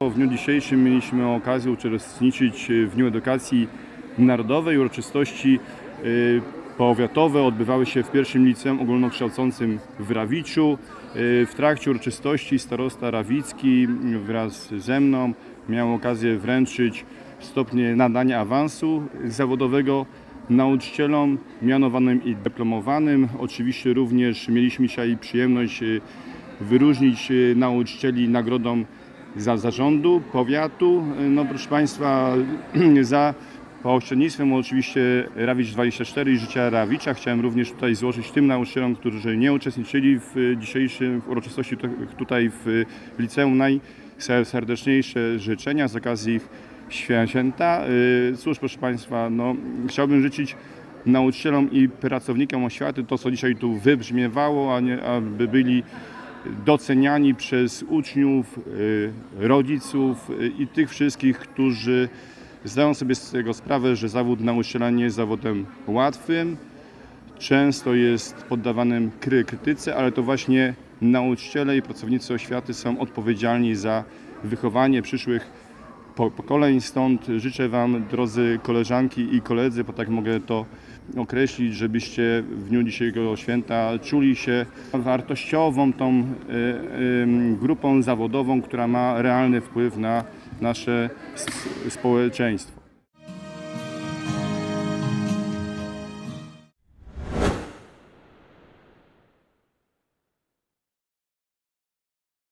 W dniu dzisiejszym mieliśmy okazję uczestniczyć w Dniu Edukacji Narodowej. Uroczystości y, powiatowe odbywały się w pierwszym liceum ogólnokształcącym w Rawiczu. Y, W trakcie uroczystości starosta Rawicki wraz ze mną miał okazję wręczyć stopnie nadania awansu zawodowego nauczycielom mianowanym i dyplomowanym. Oczywiście również mieliśmy dzisiaj przyjemność y, wyróżnić nauczycieli nagrodą za zarządu powiatu. No proszę Państwa, za pośrednictwem oczywiście Rawicz 24 i Życia Rawicza chciałem również tutaj złożyć tym nauczycielom, którzy nie uczestniczyli w dzisiejszym w uroczystości tu- tutaj w liceum najserdeczniejsze życzenia z okazji ich święta. Y, Cóż proszę Państwa, no, chciałbym życzyć nauczycielom i pracownikom oświaty to, co dzisiaj tu wybrzmiewało, a nie, aby byli doceniani przez uczniów, y, rodziców y, i tych wszystkich, którzy zdają sobie z tego sprawę, że zawód nauczyciela nie jest zawodem łatwym. Często jest poddawanym kry- krytyce, ale to właśnie nauczyciele i pracownicy oświaty są odpowiedzialni za wychowanie przyszłych po- pokoleń. Stąd życzę Wam, drodzy koleżanki i koledzy, bo tak mogę to określić, żebyście w dniu dzisiejszego święta czuli się wartościową tą y, y, grupą zawodową, która ma realny wpływ na nasze społeczeństwo.